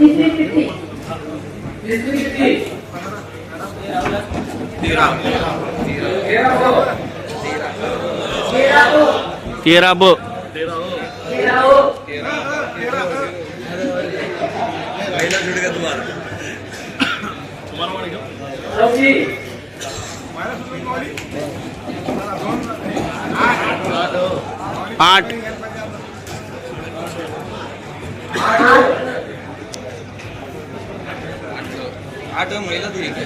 उभे तिसरी तेरा तेरा ब आठ. महिला तरी काय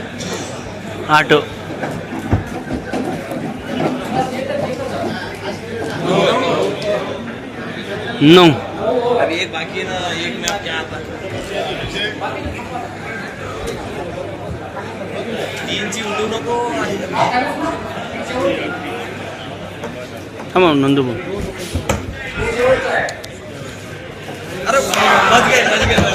आठ नऊ अरे एक बाकी आहे ना एक मॅप क्या आता तीनची उडू नको थांबा नंदू भाऊ अरे बस गे बस गे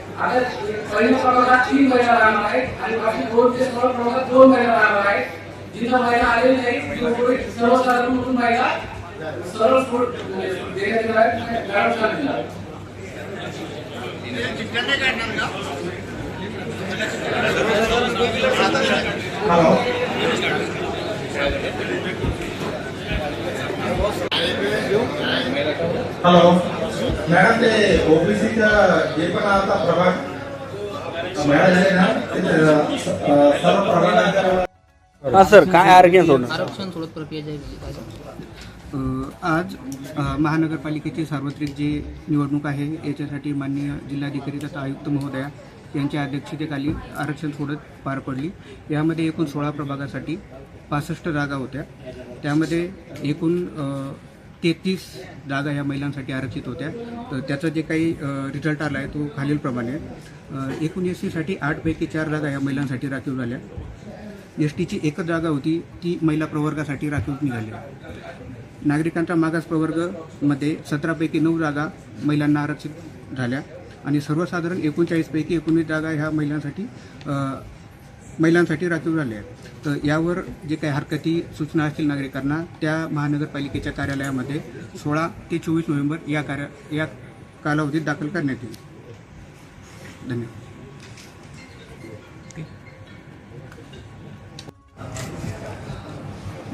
आता पहिल्या प्रभागात तीन महिना राहणार आहे आणि बाकी दोन ते सोळा प्रभागात दोन महिना राहणार आहे जिथं महिना आलेली नाही सर्वसाधारण म्हणून महिना सरळ सोड देण्यात येणार आहे मॅडम सांगितलं हॅलो। मॅडम ते ओबीसीचा जे पण आता प्रभाग मिळालेले ना ते सर्व प्रभागांच्या हा सर काय आरोग्य सोडणं आरक्षण सोडत प्रक्रिया आज महानगरपालिकेची सार्वत्रिक जी निवडणूक आहे याच्यासाठी माननीय जिल्हाधिकारी तथा आयुक्त महोदया यांच्या अध्यक्षतेखाली आरक्षण सोडत पार पडली. यामध्ये एकूण सोळा प्रभागासाठी पासष्ट जागा होत्या. त्यामध्ये एकूण तेहतीस जागा ह्या महिलांसाठी आरक्षित होत्या. तर त्याचा जे काही रिझल्ट आला आहे तो खालीलप्रमाणे एकोणऐंशीसाठी एस आठपैकी चार जागा ह्या महिलांसाठी राखीव झाल्या. एस टीची एकच जागा होती ती महिला प्रवर्गासाठी राखीव निघाली. नागरिकांचा मागास प्रवर्गमध्ये सतरापैकी नऊ जागा महिलांना आरक्षित झाल्या. आणि सर्वसाधारण एकोणचाळीसपैकी एकोणीस जागा ह्या महिलांसाठी महिलांसाठी राखीव झाले आहेत. तर यावर जे काही हरकती सूचना असतील नागरिकांना त्या महानगरपालिकेच्या कार्यालयामध्ये सोळा ते चोवीस नोव्हेंबर या कार्य या कालावधीत दाखल करण्यात येईल. धन्यवाद.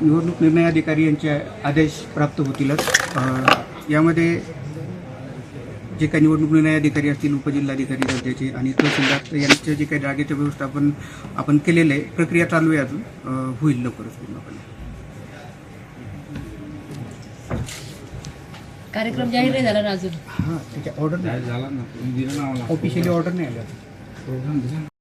निवडणूक निर्णय अधिकारी यांचे आदेश प्राप्त होतीलच. यामध्ये जे काही निवडणूक निर्णय अधिकारी असतील उपजिल्हाधिकारी दर्जाचे आणि तहसीलदार यांचे जे काही जागेचं व्यवस्थापन आपण केलेलं आहे प्रक्रिया चालू आहे अजून. होईल लवकरच पूर्णपणे कार्यक्रम जाहीर नाही झाला ना अजून? हां त्याच्या ऑर्डर नाही. झाला ना. ऑफिशियली ऑर्डर नाही आल्या